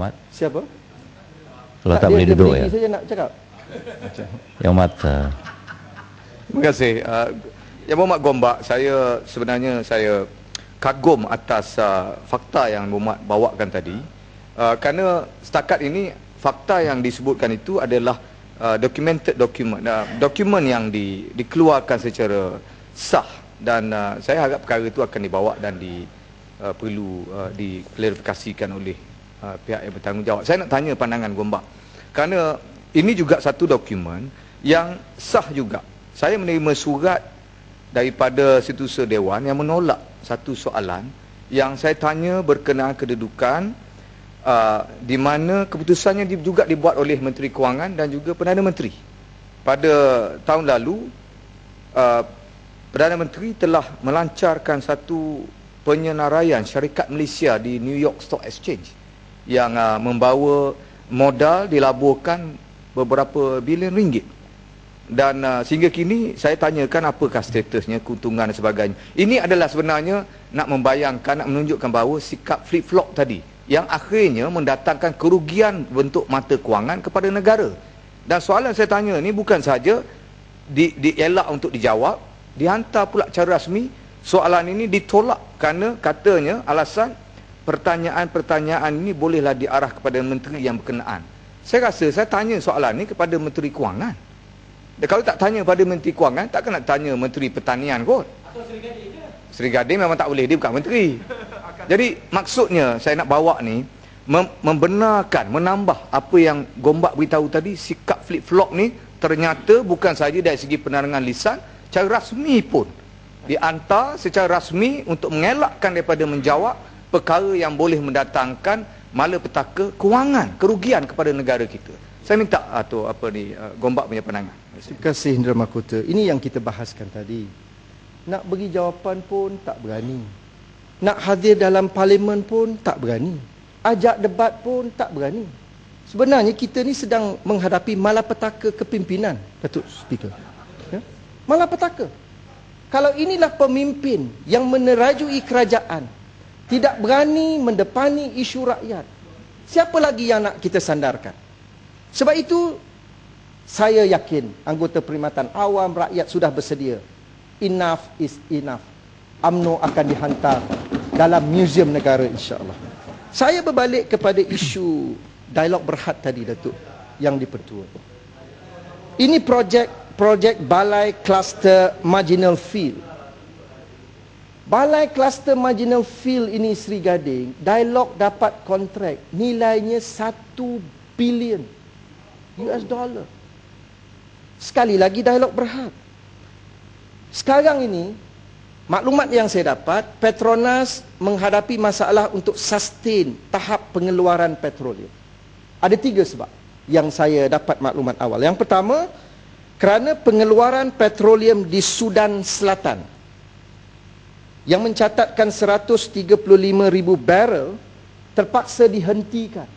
Mat. Siapa? Kalau tak, tak boleh duduk ya. Saya nak cakap. Yang mata. Terima kasih. Uh, Yang Muhammad Gombak, saya sebenarnya saya kagum atas uh, fakta yang Muhammad bawakan tadi. Uh, kerana setakat ini fakta yang disebutkan itu adalah uh, documented document, uh, dokumen yang di, dikeluarkan secara sah dan uh, saya harap perkara itu akan dibawa dan di uh, perlu uh, diklarifikasikan oleh uh, pihak yang bertanggungjawab. Saya nak tanya pandangan Gombak. Kerana ini juga satu dokumen yang sah juga. Saya menerima surat daripada situsa dewan yang menolak satu soalan yang saya tanya berkenaan kedudukan uh, di mana keputusannya juga dibuat oleh Menteri Kewangan dan juga Perdana Menteri. Pada tahun lalu uh, Perdana Menteri telah melancarkan satu penyenaraian syarikat Malaysia di New York Stock Exchange yang uh, membawa modal dilaburkan beberapa bilion ringgit. Dan uh, sehingga kini saya tanyakan apakah statusnya, keuntungan dan sebagainya. Ini adalah sebenarnya nak membayangkan, nak menunjukkan bahawa sikap flip-flop tadi yang akhirnya mendatangkan kerugian bentuk mata kewangan kepada negara. Dan soalan saya tanya ni bukan saja di, dielak untuk dijawab, dihantar pula cara rasmi soalan ini ditolak kerana katanya alasan pertanyaan-pertanyaan ini bolehlah diarah kepada menteri yang berkenaan. Saya rasa saya tanya soalan ini kepada menteri kewangan. Dan kalau tak tanya pada menteri kewangan, tak kena tanya menteri pertanian kot. Atau je. Seri Gading memang tak boleh, dia bukan menteri. Jadi maksudnya saya nak bawa ni membenarkan, menambah apa yang Gombak beritahu tadi, sikap flip-flop ni ternyata bukan saja dari segi penerangan lisan, secara rasmi pun diantar secara rasmi untuk mengelakkan daripada menjawab perkara yang boleh mendatangkan malapetaka kewangan kerugian kepada negara kita. Saya minta atau apa ni uh, gombak punya pandangan terima kasih Indra Makota ini yang kita bahaskan tadi. Nak bagi jawapan pun tak berani. Nak hadir dalam parlimen pun tak berani. Ajak debat pun tak berani. Sebenarnya kita ni sedang menghadapi malapetaka kepimpinan. Datuk Speaker. Malapetaka. Kalau inilah pemimpin yang menerajui kerajaan, tidak berani mendepani isu rakyat, siapa lagi yang nak kita sandarkan? Sebab itu, saya yakin anggota perkhidmatan awam rakyat sudah bersedia. Enough is enough. UMNO akan dihantar dalam muzium negara insyaAllah. Saya berbalik kepada isu dialog berhad tadi Datuk yang dipertua. Ini projek projek Balai Cluster Marginal Field. Balai Cluster Marginal Field ini Sri Gading, dialog dapat kontrak nilainya 1 bilion US dollar. Sekali lagi dialog berhad. Sekarang ini, maklumat yang saya dapat, Petronas menghadapi masalah untuk sustain tahap pengeluaran petroleum. Ada tiga sebab yang saya dapat maklumat awal. Yang pertama, kerana pengeluaran petroleum di Sudan Selatan yang mencatatkan 135 ribu barrel terpaksa dihentikan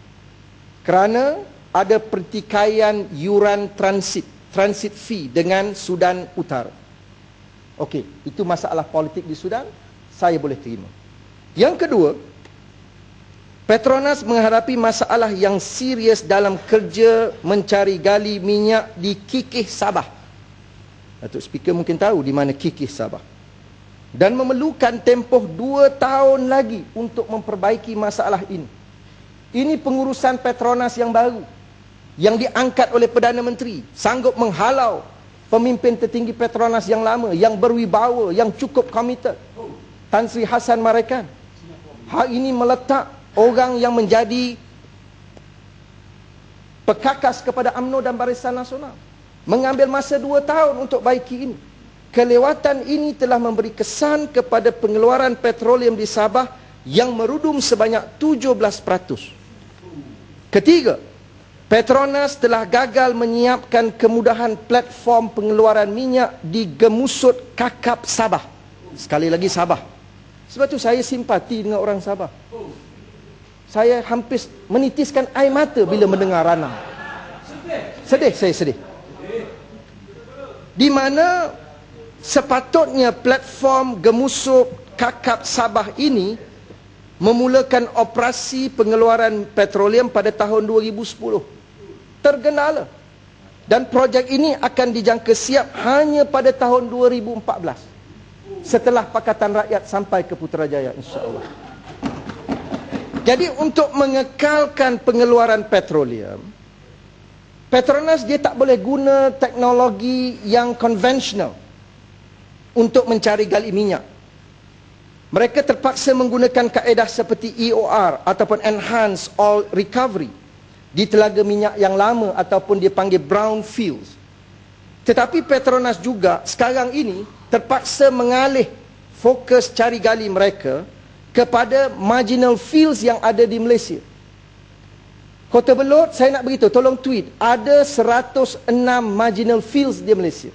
kerana ada pertikaian yuran transit transit fee dengan Sudan Utara. Okey, itu masalah politik di Sudan, saya boleh terima. Yang kedua, Petronas menghadapi masalah yang serius dalam kerja mencari gali minyak di Kikih Sabah. Datuk Speaker mungkin tahu di mana Kikih Sabah. Dan memerlukan tempoh dua tahun lagi untuk memperbaiki masalah ini. Ini pengurusan Petronas yang baru. Yang diangkat oleh Perdana Menteri. Sanggup menghalau pemimpin tertinggi Petronas yang lama. Yang berwibawa, yang cukup komited. Tan Sri Hassan Marekan. Hal ini meletak orang yang menjadi pekakas kepada UMNO dan Barisan Nasional mengambil masa dua tahun untuk baiki ini kelewatan ini telah memberi kesan kepada pengeluaran petroleum di Sabah yang merudum sebanyak 17% ketiga Petronas telah gagal menyiapkan kemudahan platform pengeluaran minyak di Gemusut Kakap Sabah. Sekali lagi Sabah. Sebab itu saya simpati dengan orang Sabah. Saya hampir menitiskan air mata bila mendengar Rana. Sedih, saya sedih. Di mana sepatutnya platform gemusuk kakap Sabah ini memulakan operasi pengeluaran petroleum pada tahun 2010. Tergendala. Dan projek ini akan dijangka siap hanya pada tahun 2014. Setelah Pakatan Rakyat sampai ke Putrajaya insya-Allah. Jadi untuk mengekalkan pengeluaran petroleum, Petronas dia tak boleh guna teknologi yang konvensional untuk mencari gali minyak. Mereka terpaksa menggunakan kaedah seperti EOR ataupun Enhanced Oil Recovery di telaga minyak yang lama ataupun dipanggil brown fields. Tetapi Petronas juga sekarang ini terpaksa mengalih fokus cari gali mereka kepada marginal fields yang ada di Malaysia. Kota Belot, saya nak beritahu, tolong tweet. Ada 106 marginal fields di Malaysia.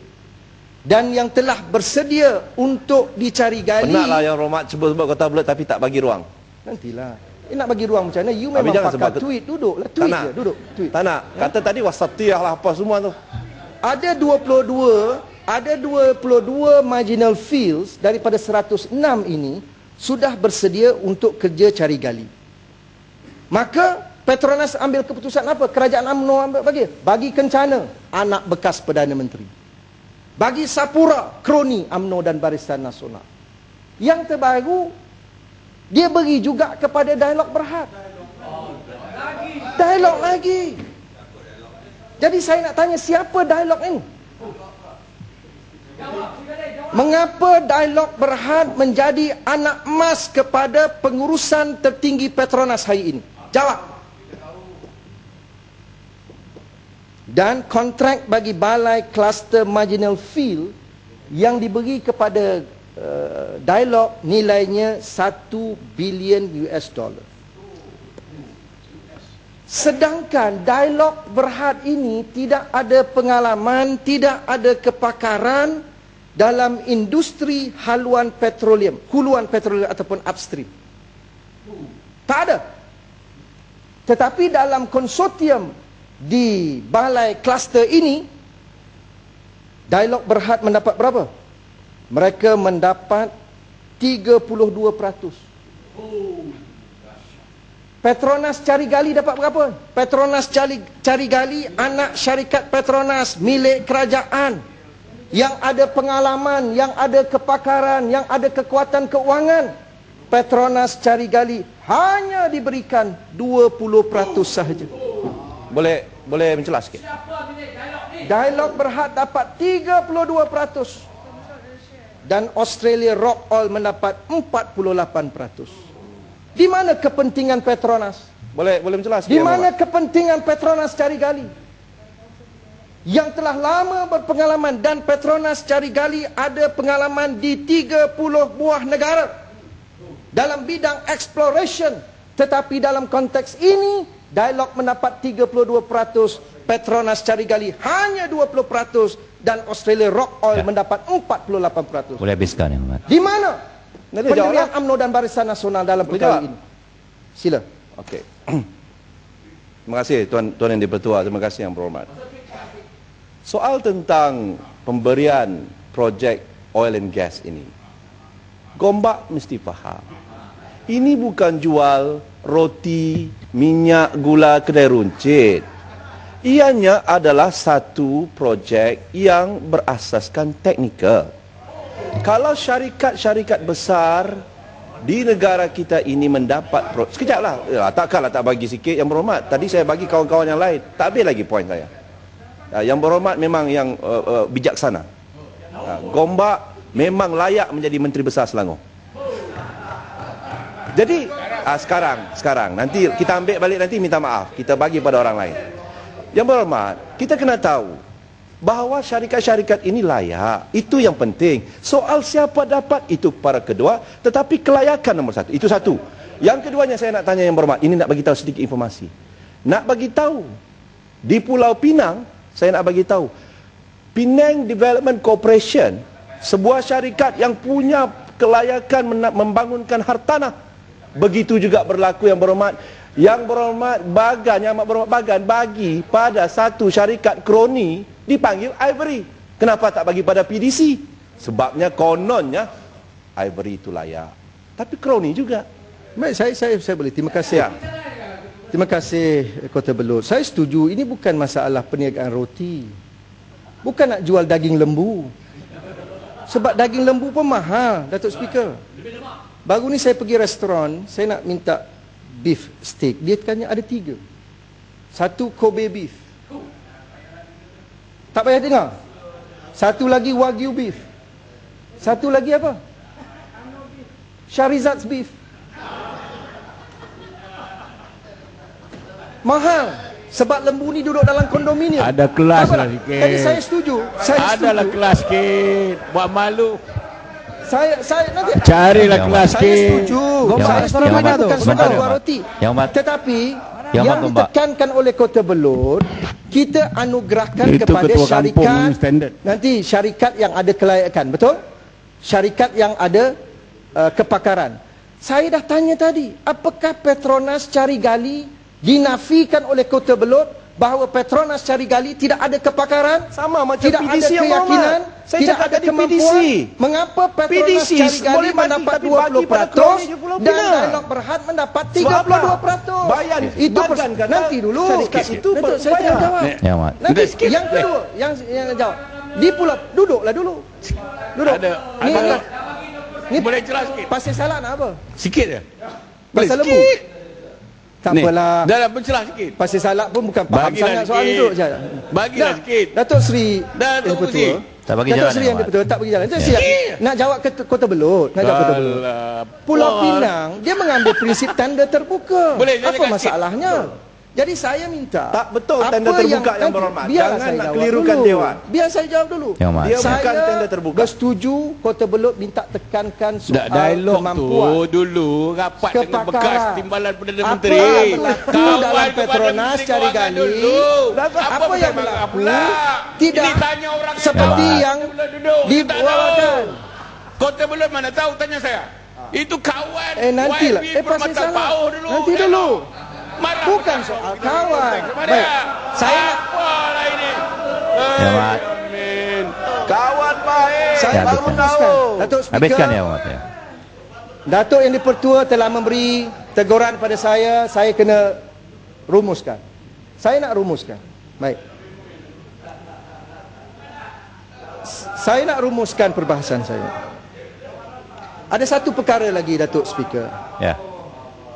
Dan yang telah bersedia untuk dicari gali. Penatlah yang Romat cuba sebut Kota Belot tapi tak bagi ruang. Nantilah. Eh, nak bagi ruang macam mana? You memang pakar sebab- tweet. Duduklah, tweet nak. je. Duduk, tweet. Tak nak. Kata tadi wasatiyah lah apa semua tu. Ada 22, ada 22 marginal fields daripada 106 ini sudah bersedia untuk kerja cari gali. Maka Petronas ambil keputusan apa? Kerajaan UMNO ambil bagi? Bagi Kencana, anak bekas Perdana Menteri. Bagi Sapura, kroni UMNO dan Barisan Nasional. Yang terbaru, dia beri juga kepada Dialog Berhad. Dialog lagi. Jadi saya nak tanya siapa dialog ini? Mengapa dialog Berhad menjadi anak emas kepada pengurusan tertinggi Petronas hari ini? Jawab. Dan kontrak bagi balai kluster marginal field yang diberi kepada uh, dialog nilainya 1 bilion US dollar. Sedangkan dialog berhad ini tidak ada pengalaman, tidak ada kepakaran dalam industri haluan petroleum, huluan petroleum ataupun upstream. Tak ada. Tetapi dalam konsortium di balai kluster ini, dialog berhad mendapat berapa? Mereka mendapat 32%. Petronas cari gali dapat berapa? Petronas cari, cari gali anak syarikat Petronas milik kerajaan yang ada pengalaman, yang ada kepakaran, yang ada kekuatan keuangan. Petronas cari gali hanya diberikan 20% sahaja. Boleh boleh mencelas sikit. Dialog berhad dapat 32% dan Australia Rock Oil mendapat 48%. Di mana kepentingan Petronas? Boleh boleh mencelas sikit. Di mana kepentingan Petronas cari gali? Yang telah lama berpengalaman dan Petronas cari gali ada pengalaman di 30 buah negara dalam bidang exploration. Tetapi dalam konteks ini, Dialog mendapat 32%, Petronas cari gali hanya 20% dan Australia Rock Oil Ya. mendapat 48%. Boleh habiskan yang hormat. Di mana Nanti pendirian jawablah. UMNO dan Barisan Nasional dalam Boleh perkara jawab? ini? Sila. Okey. Terima kasih tuan tuan yang dipertua. Terima kasih yang berhormat. Soal tentang pemberian projek oil and gas ini. Gombak mesti faham. Ini bukan jual roti, minyak, gula kedai runcit. Ianya adalah satu projek yang berasaskan teknikal. Kalau syarikat-syarikat besar di negara kita ini mendapat pro... sekejaplah. Ya, takkanlah tak bagi sikit yang berhormat. Tadi saya bagi kawan-kawan yang lain. Tak habis lagi poin saya. Ah, yang berhormat memang yang uh, uh, bijaksana. Ah, Gombak memang layak menjadi menteri besar Selangor. Jadi ah, sekarang sekarang nanti kita ambil balik nanti minta maaf kita bagi pada orang lain yang berhormat kita kena tahu bahawa syarikat-syarikat ini layak. Itu yang penting. Soal siapa dapat itu para kedua, tetapi kelayakan nomor satu. Itu satu. Yang keduanya saya nak tanya yang berhormat. Ini nak bagi tahu sedikit informasi. Nak bagi tahu di Pulau Pinang, saya nak bagi tahu Penang Development Corporation, sebuah syarikat yang punya kelayakan membangunkan hartanah. Begitu juga berlaku yang berhormat yang berhormat Bagan, yang amat berhormat Bagan bagi pada satu syarikat kroni dipanggil Ivory. Kenapa tak bagi pada PDC? Sebabnya kononnya Ivory itu layak. Tapi kroni juga. Baik, saya saya saya boleh. Terima kasih. Ya. Terima kasih Kota Belud. Saya setuju ini bukan masalah perniagaan roti. Bukan nak jual daging lembu. Sebab daging lembu pun mahal, Datuk Speaker. Baru ni saya pergi restoran, saya nak minta beef steak. Dia katanya ada tiga. Satu Kobe beef. Tak payah dengar. Satu lagi Wagyu beef. Satu lagi apa? Sharizad's beef. Mahal. Sebab lembu ni duduk dalam kondominium. Ada kelas Apa lah sikit. Jadi saya setuju. Saya Adalah setuju. kelas sikit. Buat malu. Saya saya nanti Carilah kelas saya sikit. setuju. Yang Saya setuju bukan mat. roti. Yang mat- Tetapi Yang yang, ditekankan oleh Kota Belud, kita anugerahkan Itu kepada syarikat standard. nanti syarikat yang ada kelayakan, betul? Syarikat yang ada uh, kepakaran. Saya dah tanya tadi, apakah Petronas cari gali dinafikan oleh Kota Belud bahawa Petronas cari gali tidak ada kepakaran? Sama macam tidak PDC ada yang keyakinan, Muhammad. Saya tidak cakap ada kemampuan. PDC. Mengapa Petronas PDC cari gali mendapat tapi bagi pada 20% Keluarga Pulau dan. Dialog Berhad mendapat Sebab apa? 32%? Bayan, itu bagan pers- kata nanti dulu. syarikat itu Datuk, saya tengah jawab. Yang mat. Nanti sikit. yang kedua, yang yang jawab. Di pulau duduklah dulu. Duduk. Ada, Ni ada. ni Boleh jelas sikit. pasal salah nak apa? Sikit je. Pasal lembu. Sikit. Tak Ni, apalah. Dah lah bercelah sikit. Pasal salah pun bukan faham Bagilah sangat soal sikit. itu je. Bagilah Dah, sikit. Datuk Seri Dah, tunggu Pertua. sikit. Tak bagi Datuk jalan, Seri Yang. Pertua tak bagi jalan. Datuk. Seri nak jawab ke Kota Belud, nak jawab Kota Belud. Alah, Pulau. Pinang dia mengambil prinsip tanda terbuka. Boleh, Apa masalahnya? Jadi saya minta Tak betul apa tanda terbuka yang nanti- berhormat. biarlah Jangan saya nak kelirukan dulu. Dewan. Biar saya jawab dulu. Yang Mat. Dia saya bukan tanda terbuka. bersetuju Kota Belud minta tekankan soal Dah dialog kemampuan. tu dulu rapat dengan Kepakaran. bekas timbalan Perdana Apa Menteri. berlaku dalam Petronas Menteri cari gali? dulu. Apa, Apa yang berlaku pula? tidak Ini tanya orang yang seperti yang duduk. dibawakan. Kota Belud mana tahu tanya saya. Itu kawan Eh, nantilah. YB Eh, pasal Permata salah. Pauh dulu. Nanti Jangan. dulu. Marah Bukan soal kita kawan. sama Baik. Saya nak- Apalah ini. Ya, Mat. Kawan baik. Saya Ya, baru habiskan. meneruskan. Datuk Speaker. Habiskan Yang Mat. Ya. Datuk Yang Dipertua telah memberi teguran pada saya, saya kena rumuskan. Saya nak rumuskan. Baik. Saya nak rumuskan perbahasan saya. Ada satu perkara lagi Datuk Speaker. Ya.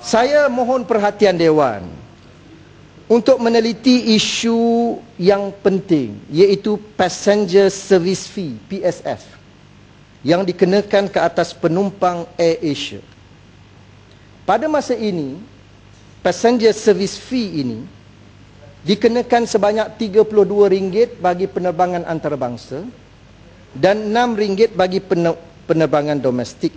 Saya mohon perhatian Dewan untuk meneliti isu yang penting iaitu Passenger Service Fee PSF yang dikenakan ke atas penumpang Air Asia. Pada masa ini, Passenger Service Fee ini dikenakan sebanyak RM32 bagi penerbangan antarabangsa dan RM6 bagi pene- penerbangan domestik.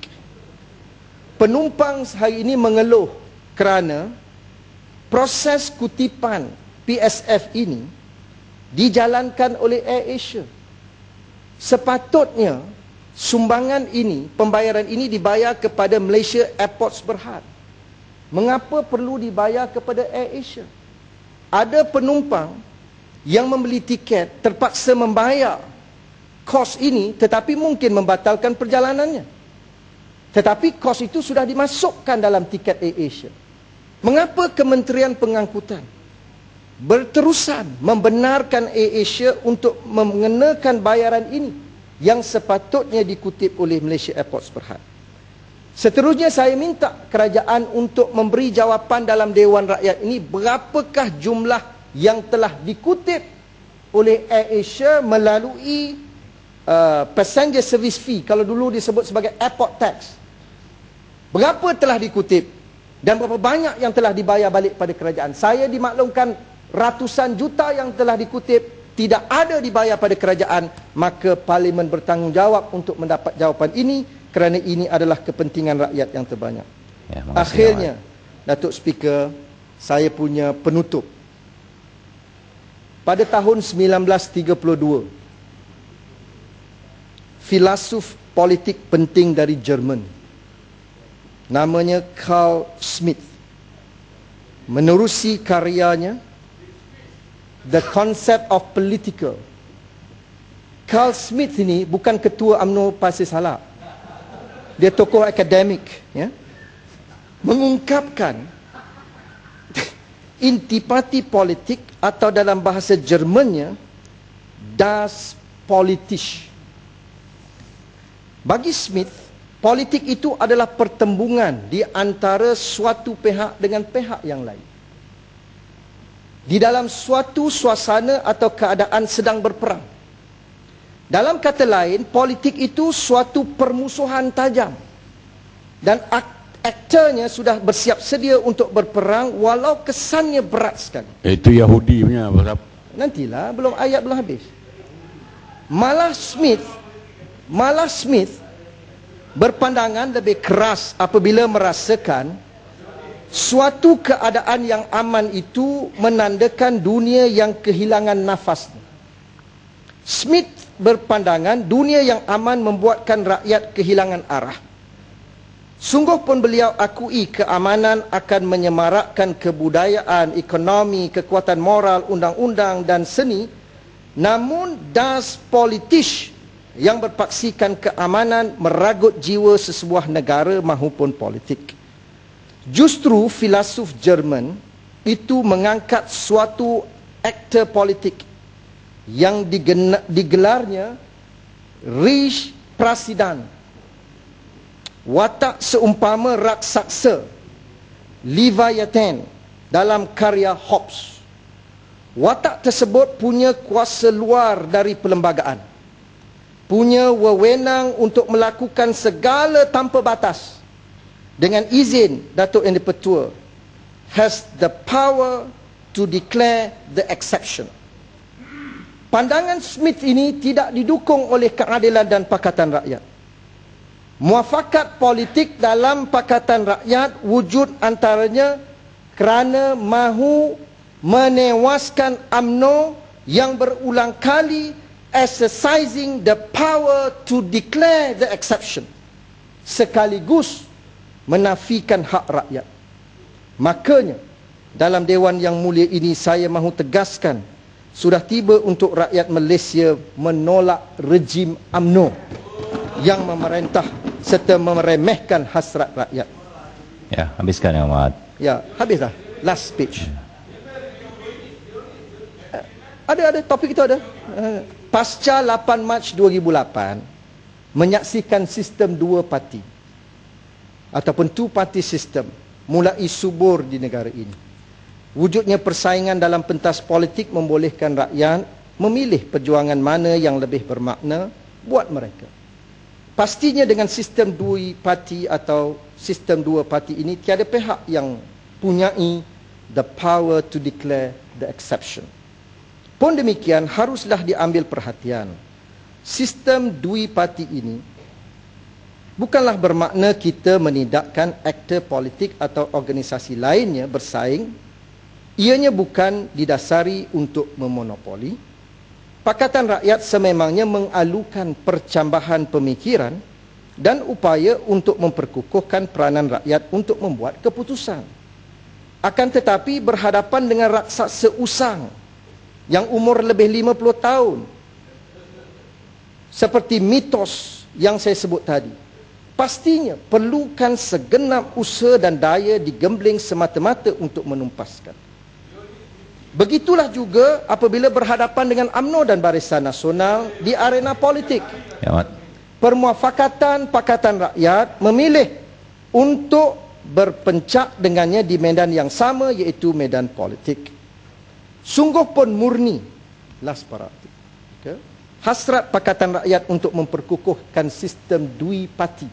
Penumpang hari ini mengeluh kerana proses kutipan PSF ini dijalankan oleh Air Asia. Sepatutnya sumbangan ini, pembayaran ini dibayar kepada Malaysia Airports Berhad. Mengapa perlu dibayar kepada Air Asia? Ada penumpang yang membeli tiket terpaksa membayar kos ini tetapi mungkin membatalkan perjalanannya. Tetapi kos itu sudah dimasukkan dalam tiket Air Asia. Mengapa Kementerian Pengangkutan berterusan membenarkan Air Asia untuk mengenakan bayaran ini yang sepatutnya dikutip oleh Malaysia Airports Berhad? Seterusnya saya minta kerajaan untuk memberi jawapan dalam Dewan Rakyat ini berapakah jumlah yang telah dikutip oleh Air Asia melalui uh, passenger service fee kalau dulu disebut sebagai airport tax. Berapa telah dikutip dan berapa banyak yang telah dibayar balik pada kerajaan. Saya dimaklumkan ratusan juta yang telah dikutip tidak ada dibayar pada kerajaan, maka parlimen bertanggungjawab untuk mendapat jawapan ini kerana ini adalah kepentingan rakyat yang terbanyak. Ya, Akhirnya, Datuk Speaker, saya punya penutup. Pada tahun 1932, filasuf politik penting dari Jerman, namanya Carl Smith, menerusi karyanya The Concept of Political. Carl Smith ini bukan ketua UMNO Pasir Salak. Dia tokoh akademik, ya. mengungkapkan intipati politik atau dalam bahasa Jermannya das politisch. Bagi Smith, politik itu adalah pertembungan di antara suatu pihak dengan pihak yang lain. Di dalam suatu suasana atau keadaan sedang berperang. Dalam kata lain, politik itu suatu permusuhan tajam. Dan aktornya sudah bersiap sedia untuk berperang walau kesannya berat sekali. Itu Yahudi punya Nantilah, belum ayat belum habis. Malah Smith, malah Smith berpandangan lebih keras apabila merasakan suatu keadaan yang aman itu menandakan dunia yang kehilangan nafas. Smith berpandangan dunia yang aman membuatkan rakyat kehilangan arah. Sungguh pun beliau akui keamanan akan menyemarakkan kebudayaan, ekonomi, kekuatan moral, undang-undang dan seni. Namun das politisch yang berpaksikan keamanan meragut jiwa sesebuah negara mahupun politik. Justru filosof Jerman itu mengangkat suatu aktor politik yang digelarnya Reich Prasidan watak seumpama raksasa Leviathan dalam karya Hobbes. Watak tersebut punya kuasa luar dari perlembagaan. Punya wewenang untuk melakukan segala tanpa batas. Dengan izin Datuk Yang Dipertua. Has the power to declare the exception. Pandangan Smith ini tidak didukung oleh keadilan dan pakatan rakyat. Muafakat politik dalam Pakatan Rakyat wujud antaranya kerana mahu menewaskan AMNO yang berulang kali exercising the power to declare the exception sekaligus menafikan hak rakyat. Makanya dalam Dewan Yang Mulia ini saya mahu tegaskan sudah tiba untuk rakyat Malaysia menolak rejim AMNO yang memerintah serta meremehkan hasrat rakyat. Ya, habiskan yang Muhammad. Ya, habislah. Last speech. Eh, ada ada topik itu ada. Pasca 8 Mac 2008 menyaksikan sistem dua parti ataupun two party system mulai subur di negara ini. Wujudnya persaingan dalam pentas politik membolehkan rakyat memilih perjuangan mana yang lebih bermakna buat mereka. Pastinya dengan sistem dua parti atau sistem dua parti ini tiada pihak yang punyai the power to declare the exception. Pun demikian haruslah diambil perhatian. Sistem dua parti ini bukanlah bermakna kita menidakkan aktor politik atau organisasi lainnya bersaing. Ianya bukan didasari untuk memonopoli Pakatan Rakyat sememangnya mengalukan percambahan pemikiran dan upaya untuk memperkukuhkan peranan rakyat untuk membuat keputusan. Akan tetapi berhadapan dengan raksasa usang yang umur lebih 50 tahun seperti mitos yang saya sebut tadi. Pastinya perlukan segenap usaha dan daya digembling semata-mata untuk menumpaskan. Begitulah juga apabila berhadapan dengan AMNO dan Barisan Nasional di arena politik. Ya, Permuafakatan Pakatan Rakyat memilih untuk berpencak dengannya di medan yang sama iaitu medan politik. Sungguh pun murni last parati. Okay. Hasrat Pakatan Rakyat untuk memperkukuhkan sistem dui parti.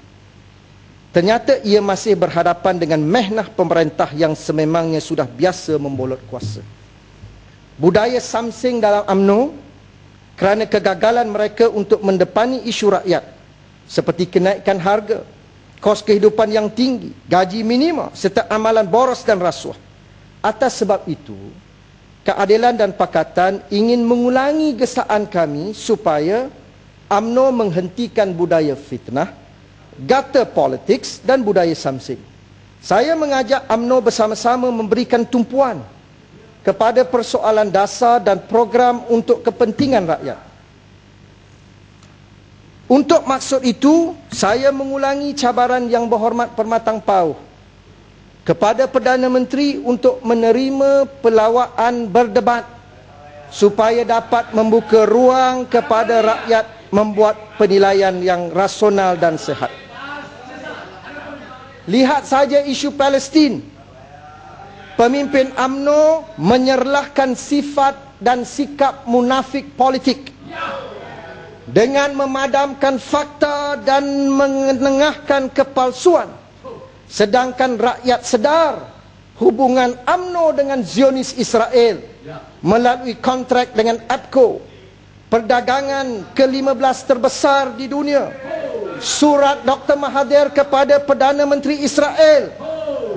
Ternyata ia masih berhadapan dengan mehnah pemerintah yang sememangnya sudah biasa membolot kuasa budaya samsing dalam AMNO kerana kegagalan mereka untuk mendepani isu rakyat seperti kenaikan harga, kos kehidupan yang tinggi, gaji minima serta amalan boros dan rasuah. Atas sebab itu, keadilan dan pakatan ingin mengulangi gesaan kami supaya AMNO menghentikan budaya fitnah, gutter politics dan budaya samsing. Saya mengajak AMNO bersama-sama memberikan tumpuan kepada persoalan dasar dan program untuk kepentingan rakyat. Untuk maksud itu, saya mengulangi cabaran yang berhormat permatang pauh kepada Perdana Menteri untuk menerima pelawaan berdebat supaya dapat membuka ruang kepada rakyat membuat penilaian yang rasional dan sehat. Lihat saja isu Palestin. Pemimpin AMNO menyerlahkan sifat dan sikap munafik politik dengan memadamkan fakta dan menengahkan kepalsuan sedangkan rakyat sedar hubungan AMNO dengan Zionis Israel melalui kontrak dengan APCO perdagangan ke-15 terbesar di dunia surat Dr. Mahathir kepada Perdana Menteri Israel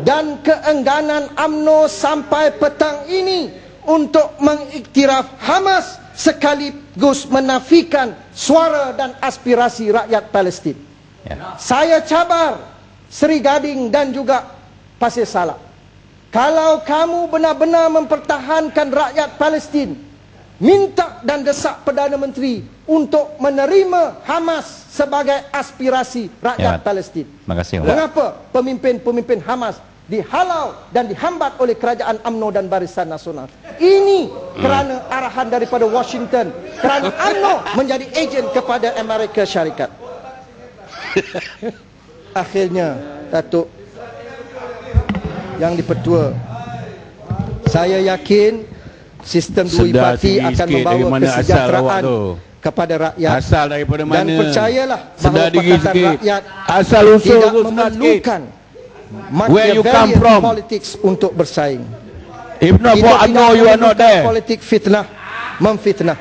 dan keengganan AMNO sampai petang ini untuk mengiktiraf Hamas sekaligus menafikan suara dan aspirasi rakyat Palestin. Ya. Saya cabar Seri Gading dan juga Pasir Salak. Kalau kamu benar-benar mempertahankan rakyat Palestin, minta dan desak Perdana Menteri untuk menerima Hamas sebagai aspirasi rakyat ya, Palestin. Terima kasih. Mengapa pemimpin-pemimpin Hamas dihalau dan dihambat oleh kerajaan AMNO dan Barisan Nasional. Ini kerana arahan daripada Washington. Kerana AMNO menjadi ejen kepada Amerika Syarikat. Akhirnya, Datuk yang dipertua, saya yakin sistem dua parti akan membawa kesejahteraan kepada rakyat. Asal daripada mana? Dan percayalah bahawa Pakatan Rakyat Asal usul tidak memerlukan Where you come from? Politics untuk bersaing. If not for know you are not there. Politik fitnah, memfitnah.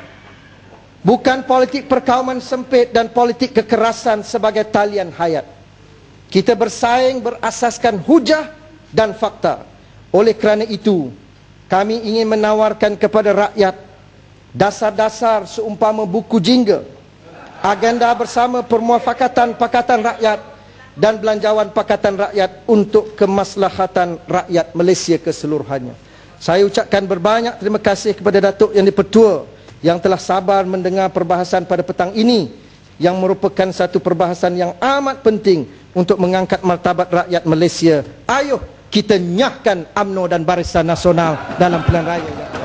Bukan politik perkauman sempit dan politik kekerasan sebagai talian hayat. Kita bersaing berasaskan hujah dan fakta. Oleh kerana itu, kami ingin menawarkan kepada rakyat dasar-dasar seumpama buku jingga, agenda bersama permuafakatan pakatan rakyat dan belanjawan Pakatan Rakyat untuk kemaslahatan rakyat Malaysia keseluruhannya. Saya ucapkan berbanyak terima kasih kepada Datuk Yang Dipertua yang telah sabar mendengar perbahasan pada petang ini yang merupakan satu perbahasan yang amat penting untuk mengangkat martabat rakyat Malaysia. Ayuh kita nyahkan AMNO dan Barisan Nasional dalam pilihan raya.